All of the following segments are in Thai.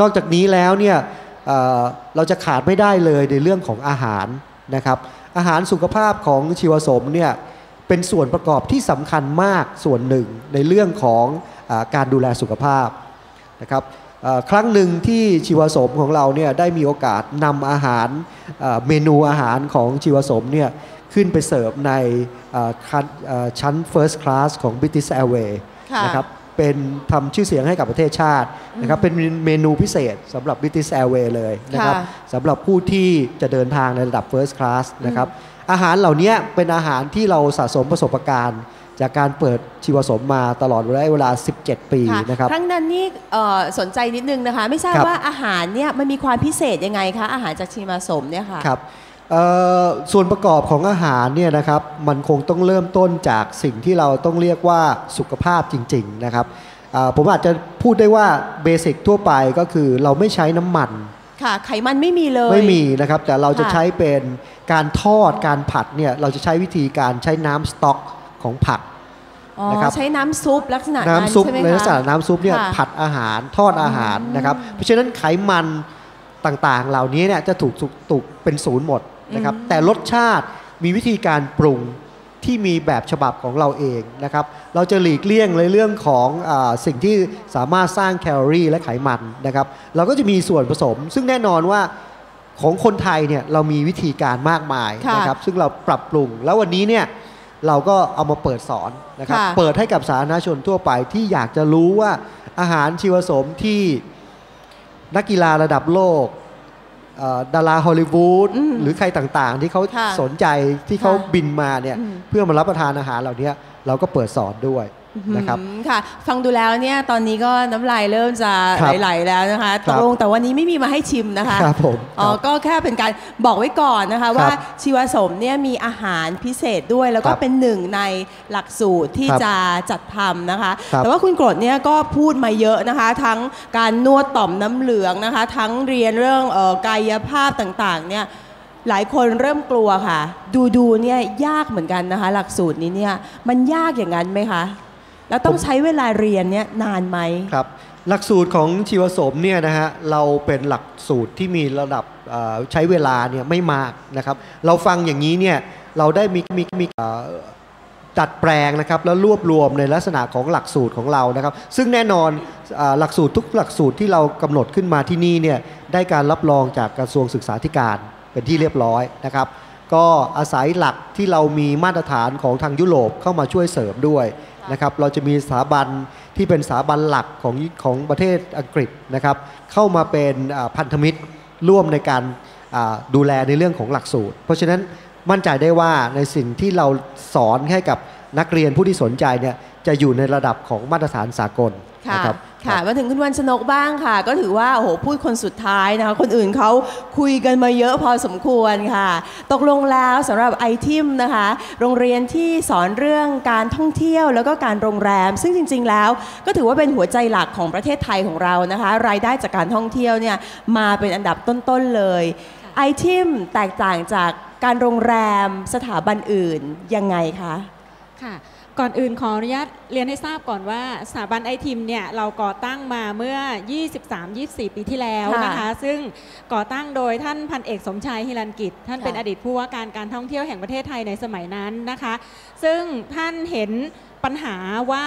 นอกจากนี้แล้วเนี่ยเเราจะขาดไม่ได้เลยในเรื่องของอาหารนะครับ อาหารสุขภาพของชีวสมเนี่ยเป็นส่วนประกอบที่สำคัญมากส่วนหนึ่งในเรื่องของอการดูแลสุขภาพนะครับครั้งหนึ่งที่ชีวสมของเราเนี่ยได้มีโอกาสนำอาหารเมนูอาหารของชีวสมเนี่ยขึ้นไปเสิร์ฟในชั้น First Class ของ British Airways นะครับ เป็นทำชื่อเสียงให้กับประเทศชาตินะครับเป็นเมนูพิเศษสำหรับ British Airways เลยนะครับค่ะสำหรับผู้ที่จะเดินทางในระดับ First Class นะครับอาหารเหล่านี้เป็นอาหารที่เราสะสมประสบการณ์จากการเปิดชีวสมมาตลอดระยะเวลา 17 ปีค่ะนะครับครั้งนั้นนี่เอ่อสนใจนิดนึงนะคะ ไม่ทราบครับว่าอาหารเนี่ยมันมีความพิเศษยังไงคะอาหารจากชีมาสมเนี่ยค่ะครับเอ่อ ส่วนประกอบของอาหารเนี่ยนะครับมันคงต้องเริ่มต้นจากสิ่งที่เราต้องเรียกว่าสุขภาพจริง ๆนะครับอ่าผมอาจจะพูดได้ว่าเบสิกทั่วไปก็คือเราไม่ใช้น้ำมันค่ะไขมันไม่มีเลยไม่มีนะครับแต่เราจะค่ะใช้เป็นการทอดการผัดเนี่ยเราจะใช้วิธีการใช้น้ำสต๊อกของผักอ๋อนะครับใช้น้ำซุปลักษณะน้ำนั้นซุปใช่ไหมในลักษณะคะน้ำซุปเนี่ยค่ะผัดอาหารทอดอาหารนะครับเพราะฉะนั้นไขมันต่างๆ เหล่านี้เนี่ยจะถูกถูกถูกเป็นศูนย์หมด นะครับแต่รสชาติมีวิธีการปรุงที่มีแบบฉบับของเราเองนะครับ เราจะหลีกเลี่ยงในเรื่องของอาสิ่งที่สามารถสร้างแคลอรี่และไขมันนะครับ เราก็จะมีส่วนผสม ซึ่งแน่นอนว่าของคนไทยเนี่ยเรามีวิธีการมากมายค่ะนะครับ ซึ่งเราปรับปรุง แล้ววันนี้เนี่ยเราก็เอามาเปิดสอนนะครับค่ะเปิดให้กับสาธารณชนทั่วไปที่อยากจะรู้ว่าอาหารชีวสมที่นักกีฬาระดับโลกเอ่อ ดาราฮอลลีวูดอืมหรือใครต่างๆ ที่เขาค่ะสนใจที่เขาค่ะบินมาเนี่ยอืมเพื่อมารับประทานอาหารเหล่านี้เราก็เปิดสอนด้วย นะครับอืมค่ะ ฟังดูแล้วเนี่ยตอนนี้ก็น้ำลายเริ่มจะครับไหลๆแล้วนะคะคตรับกลงแต่วันนี้ไม่มีมาให้ชิมนะคะครับผมอ๋อครับก็แค่เป็นการบอกไว้ก่อนนะคะว่าชีวสมเนี่ยมีอาหารพิเศษด้วย แล้วก็ครับเป็นหนึ่งในหลักสูตรที่ครับจะจัดทำนะคะครับแต่ว่าคุณกรดเนี่ยก็พูดมาเยอะนะคะ ทั้งการนวดต่อมน้ำเหลืองนะคะ ทั้งเรียนเรื่องเอ่อกายภาพต่างๆเนี่ยหลายคนเริ่มกลัวค่ะ ดูดูๆเนี่ยยากเหมือนกันนะคะ หลักสูตรนี้เนี่ยมันยากอย่างนั้นไหมคะ แล้วต้องใช้เวลาเรียนเนี่ยนานไหมครับ หลักสูตรของชีวสมเนี่ยนะฮะเราเป็นหลักสูตรที่มีระดับใช้เวลาเนี่ยไม่มากนะครับ เราฟังอย่างนี้เนี่ยเราได้มีมีมีเอ่อดัดแปลงนะครับแล้วรวบรวมในลักษณะของหลักสูตรของเรานะครับ ซึ่งแน่นอนอหลักสูตรทุกหลักสูตรที่เรากำหนดขึ้นมาที่นี่เนี่ยได้การรับรองจากกระทรวงศึกษาธิการเป็นที่เรียบร้อยนะครับ ก็อาศัยหลักที่เรามีมาตรฐานของทางยุโรปเข้ามาช่วยเสริมด้วย นะครับเราจะมีสถาบันที่เป็นสถาบันหลักของของประเทศอังกฤษนะครับเข้ามาเป็นอ่าพันธมิตรร่วมในการอ่าดูแลในเรื่องของหลักสูตร เพราะฉะนั้นมั่นใจได้ว่าในสิ่งที่เราสอนให้กับนักเรียนผู้ที่สนใจเนี่ยจะอยู่ในระดับของมาตรฐานสากลค่ะนะครับ ค่ะมาถึงคุณวันชนกบ้างค่ะ ก็ถือว่าโอ้โหพูดคนสุดท้ายนะคะคนอื่นเขาคุยกันมาเยอะพอสมควรค่ะ ตกลงแล้วสำหรับไอทิมนะคะ โรงเรียนที่สอนเรื่องการท่องเที่ยวแล้วก็การโรงแรม ซึ่งจริง ๆ แล้วก็ถือว่าเป็นหัวใจหลักของประเทศไทยของเรานะคะ รายได้จากการท่องเที่ยวเนี่ยมาเป็นอันดับต้น ๆ เลยไอทิมแตกต่างจากการโรงแรมสถาบันอื่นยังไงคะ ค่ะก่อนอื่นขออนุญาตเรียนให้ทราบก่อนว่าสถาบันไอทิมเนี่ยเราก่อตั้งมาเมื่อ 23-24 ปีที่แล้วนะคะค่ะซึ่งก่อตั้งโดยท่านพันเอกสมชายฮิรันกิจ ท่านค่ะเป็นอดีตผู้ว่าการการท่องเที่ยวแห่งประเทศไทยในสมัยนั้นนะคะ ซึ่งท่านเห็นปัญหาว่า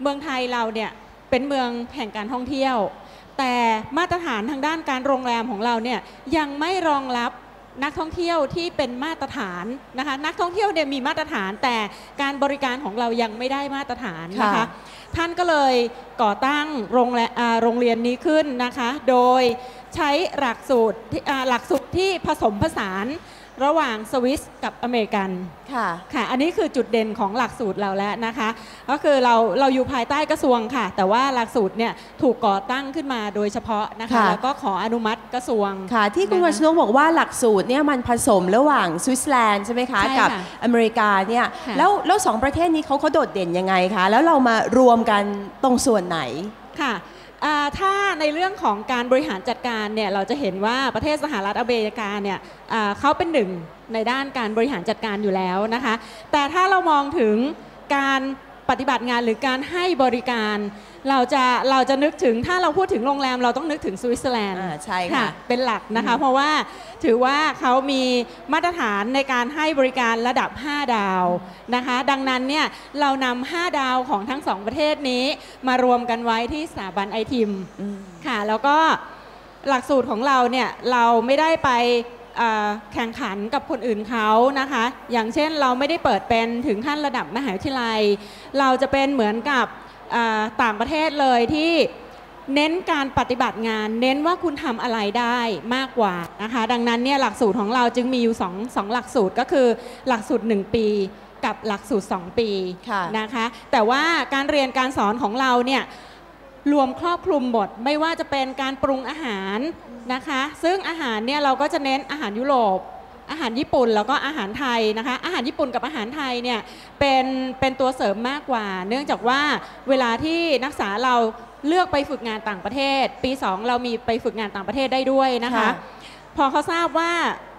เมืองไทยเราเนี่ยเป็นเมืองแห่งการท่องเที่ยว แต่มาตรฐานทางด้านการโรงแรมของเราเนี่ยยังไม่รองรับ นักท่องเที่ยวที่เป็นมาตรฐานนะคะนักท่องเที่ยวเนี่ยมีมาตรฐาน แต่การบริการของเรายังไม่ได้มาตรฐานนะคะค่ะท่านก็เลยก่อตั้งโรงแรอ่าโรงเรียนนี้ขึ้นนะคะ โดยใช้หลักสูตรที่อ่าหลักสูตรที่ผสมผสาน ระหว่างสวิสกับอเมริกันค่ะค่ะ อันนี้คือจุดเด่นของหลักสูตรเราแล้วนะคะ ก็คือเราเราอยู่ภายใต้กระทรวงค่ะ แต่ว่าหลักสูตรเนี่ยถูกก่อตั้งขึ้นมาโดยเฉพาะนะคะค่ะแล้วก็ขออนุมัติกระทรวงค่ะ ที่คุณนะคะวันชนกบอกว่าหลักสูตรเนี่ยมันผสมระหว่างสวิตเซอร์แลนด์ใช่ไหมคะใช่กับค่ะอเมริกาเนี่ยค่ะแล้วแล้วสองประเทศนี้เขาเขาโดดเด่นยังไงคะแล้วเรามารวมกันตรงส่วนไหนค่ะอ่า ถ้าในเรื่องของการบริหารจัดการเนี่ยเราจะเห็นว่าประเทศสหรัฐอเมริกาเนี่ยเขาเป็นหนึ่งในด้านการบริหารจัดการอยู่แล้วนะคะ แต่ถ้าเรามองถึงการ ปฏิบัติงานหรือการให้บริการ เราจะเราจะนึกถึงถ้าเราพูดถึงโรงแรมเราต้องนึกถึงสวิตเซอร์แลนด์อ่าใช่ค่ะ เป็นหลักนะคะ เพราะว่าถือว่าเขามีมาตรฐานในการให้บริการระดับ 5 ดาวนะคะ ดังนั้นเนี่ยเรานำ5ดาวของทั้งสองประเทศนี้มารวมกันไว้ที่สถาบันไอทิมอืมค่ะ แล้วก็หลักสูตรของเราเนี่ยเราไม่ได้ไปเอ่อ แข่งขันกับคนอื่นเขานะคะ อย่างเช่นเราไม่ได้เปิดเป็นถึงขั้นระดับมหาวิทยาลัย เราจะเป็นเหมือนกับเอ่อต่างประเทศเลยที่เน้นการปฏิบัติงาน เน้นว่าคุณทำอะไรได้มากกว่านะคะ ดังนั้นเนี่ยหลักสูตรของเราจึงมีอยู่สองสองหลักสูตรก็คือหลักสูตร 1 ปีกับหลักสูตร 2 ปีค่ะนะคะ แต่ว่าการเรียนการสอนของเราเนี่ยรวมครอบคลุมหมดไม่ว่าจะเป็นการปรุงอาหาร นะคะ ซึ่งอาหารเนี่ยเราก็จะเน้นอาหารยุโรป อาหารญี่ปุ่นแล้วก็อาหารไทยนะคะ อาหารญี่ปุ่นกับอาหารไทยเนี่ยเป็นเป็นตัวเสริมมากกว่า เนื่องจากว่าเวลาที่นักศึกษาเราเลือกไปฝึกงานต่างประเทศ ปี 2 เรามีไปฝึกงานต่างประเทศได้ด้วยนะคะค่ะพอเขาทราบว่า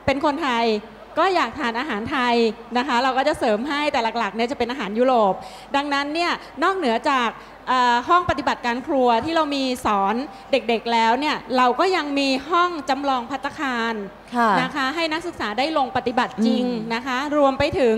เป็นคนไทยก็อยากทานอาหารไทยนะคะ เราก็จะเสริมให้แต่หลักๆเนี่ยจะเป็นอาหารยุโรป ดังนั้นเนี่ยนอกเหนือจากเอ่อ ห้องปฏิบัติการครัวที่เรามีสอนเด็กๆแล้วเนี่ยเราก็ยังมีห้องจำลองพัตตาคารค่ะนะคะให้นักศึกษาได้ลงปฏิบัติจริงอืมนะคะ รวมไปถึง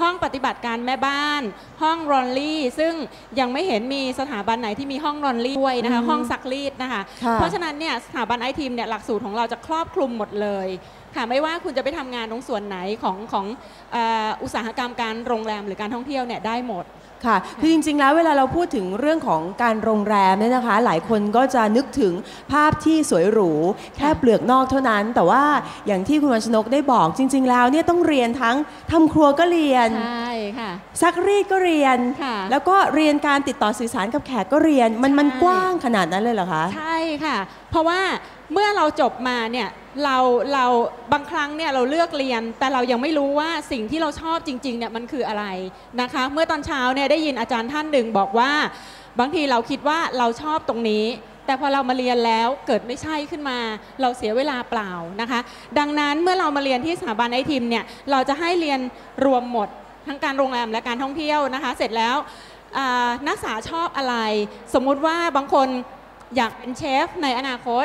ห้องปฏิบัติการแม่บ้าน ห้องรอนลี่ ซึ่งยังไม่เห็นมีสถาบันไหนที่มีห้องรอนลี่ด้วยนะคะ ห้องซักรีดนะคะค่ะเพราะฉะนั้นเนี่ยสถาบันไอทีมเนี่ยหลักสูตรของเราจะครอบคลุมหมดเลยค่ะไม่ว่าคุณจะไปทำงานตรงส่วนไหนของของเอ่ออุตสาหกรรมการโรงแรมหรือการท่องเที่ยวเนี่ยได้หมด ค่ะ คือจริงๆ แล้วเวลาเราพูดถึงเรื่องของการโรงแรมเนี่ยนะคะ หลายคนก็จะนึกถึงภาพที่สวยหรู แค่เปลือกนอกเท่านั้น แต่ว่าอย่างที่คุณวันชนกได้บอกจริง ๆ แล้วเนี่ยต้องเรียนทั้งทำครัวก็เรียน ใช่ค่ะ ซักรีดก็เรียนค่ะแล้วก็เรียนการติดต่อสื่อสารกับแขกก็เรียน มันมันใช่กว้างขนาดนั้นเลยเหรอคะ ใช่ค่ะ เพราะว่าเมื่อเราจบมาเนี่ย เราเราบางครั้งเนี่ยเราเลือกเรียน แต่เรายังไม่รู้ว่าสิ่งที่เราชอบจริงๆเนี่ยมันคืออะไรนะคะ เมื่อตอนเช้าเนี่ยได้ยินอาจารย์ท่านหนึ่งบอกว่า บางทีเราคิดว่าเราชอบตรงนี้ แต่พอเรามาเรียนแล้วเกิดไม่ใช่ขึ้นมา เราเสียเวลาเปล่านะคะ ดังนั้นเมื่อเรามาเรียนที่สถาบันไอทีมเนี่ยเราจะให้เรียนรวมหมดทั้งการโรงแรมและการท่องเที่ยวนะคะ เสร็จแล้วนักศึกษาชอบอะไร สมมุติว่าบางคนอยากเป็นเชฟในอนาคต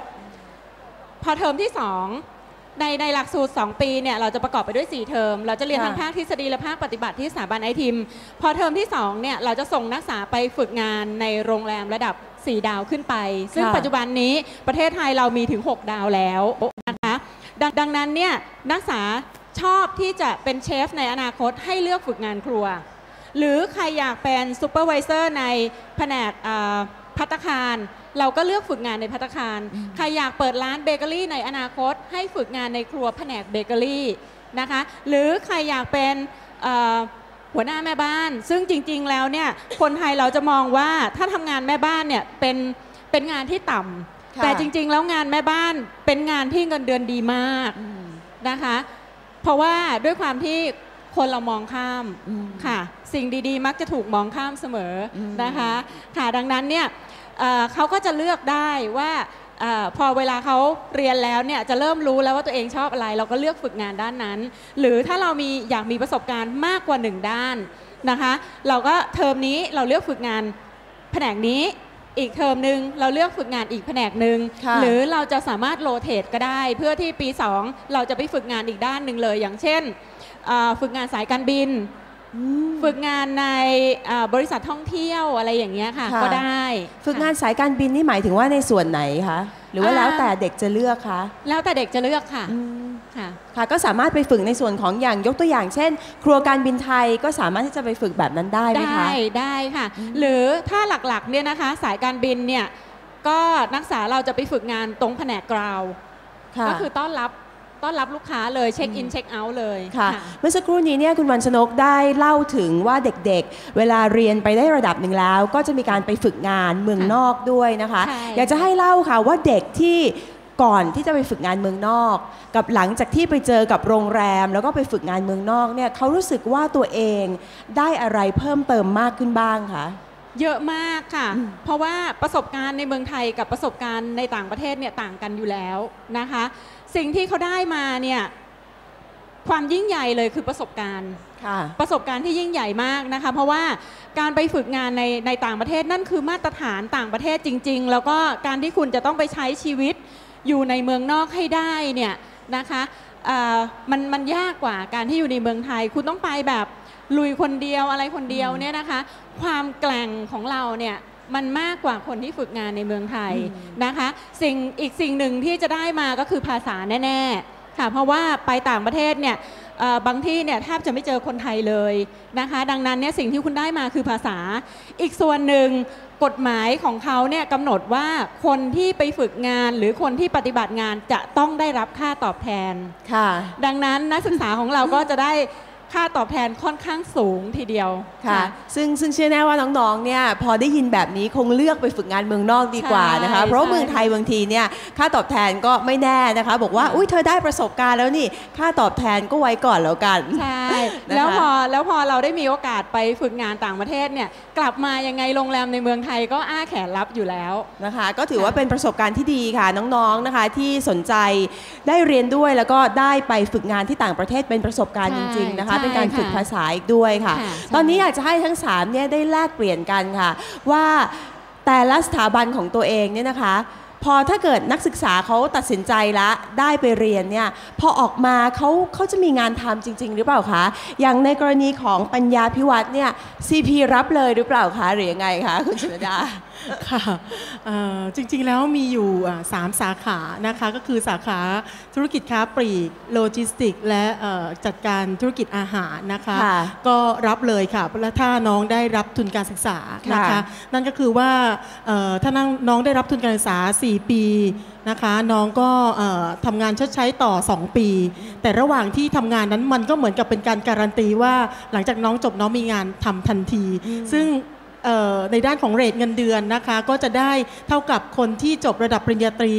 พอเทอมที่2ในในหลักสูตร 2 ปีเนี่ยเราจะประกอบไปด้วย 4 เทอม เราจะเรียนค่ะทั้งภาคทฤษฎีและภาคปฏิบัติที่สถาบันไอทิมพอเทอมที่2เนี่ยเราจะส่งนักศึกษาไปฝึกงานในโรงแรมระดับ 4 ดาวขึ้นไป ซึ่งค่ะปัจจุบันนี้ประเทศไทยเรามีถึง 6 ดาวแล้วนะคะดงดังนั้นเนี่ยนักศึกษาชอบที่จะเป็นเชฟในอนาคตให้เลือกฝึกงานครัว หรือใครอยากเป็นซูเปอร์วิเซอร์ในแผนกอ่า พัตตาคาร เราก็เลือกฝึกงานในพัตตาคาร ใครอยากเปิดร้านเบเกอรี่ในอนาคต ให้ฝึกงานในครัวแผนกเบเกอรี่นะคะ หรือใครอยากเป็นเอ่อหัวหน้าแม่บ้าน ซึ่งจริง ๆ แล้วเนี่ยคนไทยเราจะมองว่าถ้าทำงานแม่บ้านเนี่ยเป็นเป็นงานที่ต่ำค่ะแต่จริง ๆ แล้วงานแม่บ้านเป็นงานที่เงินเดือนดีมากอืมนะคะ เพราะว่าด้วยความที่คนเรามองข้ามอืมค่ะ สิ่งดีๆ มักจะถูกมองข้ามเสมออมนะคะค่ะดังนั้นเนี่ย เอ่อเขาก็จะเลือกได้ว่าเออพอเวลาเขาเรียนแล้วเนี่ยจะเริ่มรู้แล้วว่าตัวเองชอบอะไร เราก็เลือกฝึกงานด้านนั้น หรือถ้าเรามีอยากมีประสบการณ์มากกว่าหนึ่งด้านนะคะ เราก็เทอมนี้เราเลือกฝึกงานแผนกนี้อีกเทอมหนึ่งเราเลือกฝึกงานอีกแผนกหนึ่งค่ะหรือเราจะสามารถโรเตทก็ได้ เพื่อที่ปี 2 เราจะไปฝึกงานอีกด้านหนึ่งเลย อย่างเช่นเอ่อฝึกงานสายการบินอืม ฝึกงานในเอ่อบริษัทท่องเที่ยวอะไรอย่างเงี้ยค่ะค่ะ ก็ได้ ฝึกงานสายการบินนี่หมายถึงว่าในส่วนไหนคะหรือว่าอ่าแล้วแต่เด็กจะเลือกคะแล้วแต่เด็กจะเลือกค่ะอืมค่ะค่ะก็สามารถไปฝึกในส่วนของอย่างยกตัวอย่างเช่น ครัวการบินไทยก็สามารถที่จะไปฝึกแบบนั้นได้ไหมได้คะได้ค่ะ หรือถ้าหลักๆเนี่ยนะคะ สายการบินเนี่ยก็นักศึกษาเราจะไปฝึกงานตรงแผนกกราวค่ะก็คือต้อนรับ ต้อนรับลูกค้าเลยเช็คอินเช็คเอาท์เลยค่ะเมื่อสักครู่นี้เนี่ยคุณวันชนกได้เล่าถึงว่าเด็กๆ เวลาเรียนไปได้ระดับหนึ่งแล้ว ก็จะมีการไปฝึกงานเมืองนอกด้วยนะคะใช่อยากจะให้เล่าค่ะว่าเด็กที่ก่อนที่จะไปฝึกงานเมืองนอก กับหลังจากที่ไปเจอกับโรงแรม แล้วก็ไปฝึกงานเมืองนอกเนี่ยเขารู้สึกว่าตัวเองได้อะไรเพิ่มเติมมากขึ้นบ้างคะเยอะมากค่ะอืมเพราะว่าประสบการณ์ในเมืองไทยกับประสบการณ์ในต่างประเทศเนี่ยต่างกันอยู่แล้วนะคะ สิ่งที่เขาได้มาเนี่ยความยิ่งใหญ่เลยคือประสบการณ์ค่ะประสบการณ์ที่ยิ่งใหญ่มากนะคะ เพราะว่าการไปฝึกงานในในต่างประเทศนั่นคือมาตรฐานต่างประเทศจริง ๆ แล้วก็การที่คุณจะต้องไปใช้ชีวิตอยู่ในเมืองนอกให้ได้เนี่ยนะคะเอ่อมันมันยากกว่าการที่อยู่ในเมืองไทย คุณต้องไปแบบลุยคนเดียวอะไรคนเดียวเนี่ยนะคะ ความแกล่งของเราเนี่ย มันมากกว่าคนที่ฝึกงานในเมืองไทยนะคะ สิ่งอีกสิ่งหนึ่งที่จะได้มาก็คือภาษาแน่ๆค่ะเพราะว่าไปต่างประเทศเนี่ยเอ่อบางที่เนี่ยแทบจะไม่เจอคนไทยเลยนะคะ ดังนั้นเนี่ยสิ่งที่คุณได้มาคือภาษา อีกส่วนหนึ่งกฎหมายของเขาเนี่ยกำหนดว่าคนที่ไปฝึกงานหรือคนที่ปฏิบัติงานจะต้องได้รับค่าตอบแทนค่ะ ดังนั้นนักศึกษาของเราก็จะได้ ค่าตอบแทนค่อนข้างสูงทีเดียวค่ะ ซึ่งซึ่งเชื่อแน่ว่าน้องๆเนี่ยพอได้ยินแบบนี้คงเลือกไปฝึกงานเมืองนอกดีกว่านะคะใช่เพราะว่าใช่เมืองไทยบางทีเนี่ยค่าตอบแทนก็ไม่แน่นะคะ บอกว่าอุ้ยเธอได้ประสบการณ์แล้วนี่ค่าตอบแทนก็ไว้ก่อนแล้วกันใช่นะคะแล้วพอแล้วพอเราได้มีโอกาสไปฝึกงานต่างประเทศเนี่ยกลับมายังไงโรงแรมในเมืองไทยก็อ้าแขนรับอยู่แล้วนะคะ ก็ถือว่าเป็นประสบการณ์ที่ดีค่ะน้องๆนะคะ ที่สนใจได้เรียนด้วยแล้วก็ได้ไปฝึกงานที่ต่างประเทศเป็นประสบการณ์ใช่จริง ๆนะคะใช่เป็นการฝึกค่ะภาษาอีกด้วยค่ะค่ะใช่ตอนนี้อยากจะให้ทั้งสามเนี่ยได้แลกเปลี่ยนกันค่ะ ว่าแต่ละสถาบันของตัวเองเนี่ยนะคะ พอถ้าเกิดนักศึกษาเขาตัดสินใจละได้ไปเรียนเนี่ยพอออกมาเขาเขาจะมีงานทำจริง ๆ หรือเปล่าคะอย่างในกรณีของปัญญาพิวัตรเนี่ย CP รับเลยหรือเปล่าคะหรือยังไงคะคุณชนดา ค่ะเอ่อจริงๆแล้วมีอยู่อ่าสามสาขานะคะก็คือสาขาธุรกิจค้าปลีกโลจิสติก และเอ่อจัดการธุรกิจอาหารนะคะค่ะก็รับเลยค่ะและถ้าน้องได้รับทุนการศึกษานะคะค่ะนั่นก็คือว่าเอ่อถ้าน้องน้องได้รับทุนการศึกษา 4 ปีนะคะน้องก็เอ่อทำงานชดใช้ต่อ 2 ปี แต่ระหว่างที่ทำงานนั้นมันก็เหมือนกับเป็นการการันตีว่า หลังจากน้องจบน้องมีงานทำทันที ซึ่งเอ่อ ในด้านของเรทเงินเดือนนะคะ ก็จะได้เท่ากับคนที่จบระดับปริญญาตรี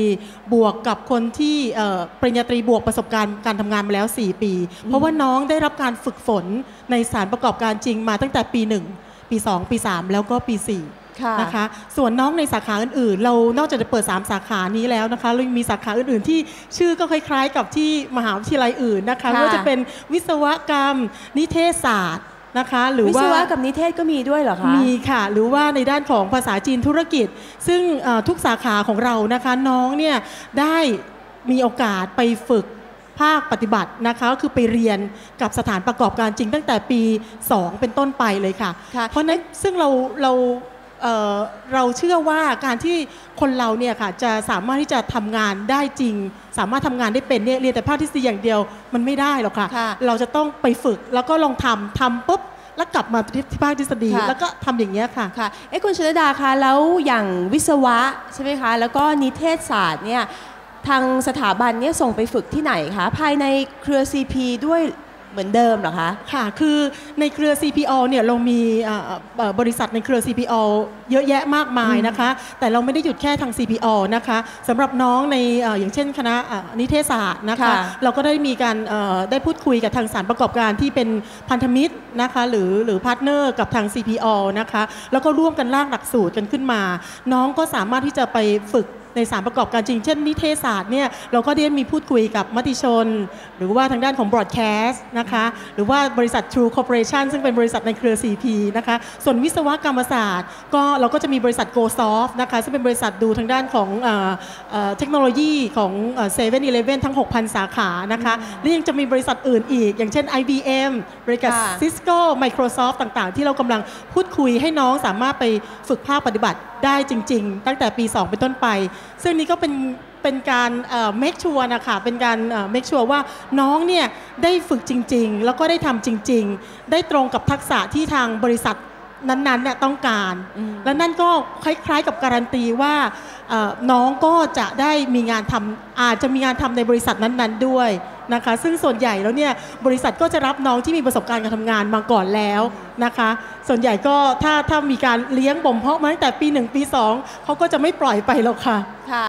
บวกกับคนที่เอ่อปริญญาตรีบวกประสบการณ์การทำงานมาแล้ว 4 ปี เพราะว่าน้องได้รับการฝึกฝนในสถารประกอบการจริงมาตั้งแต่ปี 1 ปี 2 ปี 3 แล้วก็ปี4ค่ะนะคะส่วนน้องในสาขาอื่นๆ เรานอกจากจะเปิด 3 สาขานี้แล้วนะคะเรายังมีสาขาอื่นๆ ที่ชื่อก็คล้ายๆ กับที่มหาวิทยาลัยอื่นนะคะค่ะไม่ว่าจะเป็นวิศวกรรม นิเทศศาสตร์ นะคะหรือวิศว่าวะกับนิเทศก็มีด้วยเหรอคะมีค่ะหรือว่าในด้านของภาษาจีนธุรกิจ ซึ่งเอ่อทุกสาขาของเรานะคะน้องเนี่ยได้มีโอกาสไปฝึกภาคปฏิบัตินะคะก็คือไปเรียนกับสถานประกอบการจริงตั้งแต่ปี 2 เป็นต้นไปเลยค่ะค่ะเพราะฉะนั้นซึ่งเราเรา เอ่อเราเชื่อว่าการที่คนเราเนี่ยค่ะจะสามารถที่จะทำงานได้จริง สามารถทำงานได้เป็นเนี่ยเรียนแต่ภาคทฤษฎีอย่างเดียวมันไม่ได้หรอกค่ะค่ะเราจะต้องไปฝึกแล้วก็ลองทำทำปุ๊บแล้วกลับมาที่ภาคทฤษฎีค่ะแล้วก็ทำอย่างเงี้ยค่ะค่ะเอ้คุณชนดาคะแล้วอย่างวิศวะใช่ไหมคะแล้วก็นิเทศศาสตร์เนี่ยทางสถาบันเนี่ยส่งไปฝึกที่ไหนคะภายในเครือ CP ด้วย เหมือนเดิมเหรอคะ ค่ะ คือในเครือ CPO เนี่ยเรามีเอ่อเอ่อบริษัทในเครือ CPO เยอะแยะมากมายนะคะ แต่เราไม่ได้หยุดแค่ทาง CPO นะคะสำหรับน้องในเอ่ออย่างเช่นคณะเอ่อนิเทศศาสตร์นะคะค่ะเราก็ได้มีการเอ่อได้พูดคุยกับทางสารประกอบการที่เป็นพันธมิตรนะคะหรือหรือพาร์ทเนอร์กับทาง CPO นะคะ แล้วก็ร่วมกันร่างหลักสูตรกันขึ้นมา น้องก็สามารถที่จะไปฝึก ในสารประกอบการจริง เช่นนิเทศศาสตร์เนี่ยเราก็ได้มีพูดคุยกับมติชน หรือว่าทางด้านของ broadcast นะคะหรือว่าบริษัท True Corporation ซึ่งเป็นบริษัทในเครือ CP นะคะส่วนวิศวกรรมศาสตร์ ก็เราก็จะมีบริษัท GoSoft นะคะซึ่งเป็นบริษัทดูทางด้านของเอ่อเอ่อเทคโนโลยีของเซเว่นอีเลฟเว่นทั้ง 6,000 สาขานะคะและยังจะมีบริษัทอื่นอีก อย่างเช่น IBM บริษัทค่ะ Cisco Microsoft ต่างๆ ที่เรากำลังพูดคุยให้น้องสามารถไปฝึกภาคปฏิบัติได้จริง ๆ ตั้งแต่ปี 2 เป็นต้นไปซึ่งนี่ก็เป็นเป็นการเอ่อ make sure นะคะเป็นการเอ่อ make sure ว่าน้องเนี่ยได้ฝึกจริง ๆ แล้วก็ได้ทำจริง ๆ ได้ตรงกับทักษะที่ทางบริษัทนั้นๆเนี่ยต้องการ และนั่นก็คล้ายๆกับการันตีว่าเอ่อน้องก็จะได้มีงานทำอาจจะมีงานทำในบริษัทนั้น ๆ ด้วย นะคะ ซึ่งส่วนใหญ่แล้วเนี่ยบริษัทก็จะรับน้องที่มีประสบการณ์การทำงานมาก่อนแล้วนะคะ ส่วนใหญ่ก็ถ้าถ้ามีการเลี้ยงบ่มเพาะมาตั้งแต่ปี 1 ปี 2เขาก็จะไม่ปล่อยไปหรอกค่ะ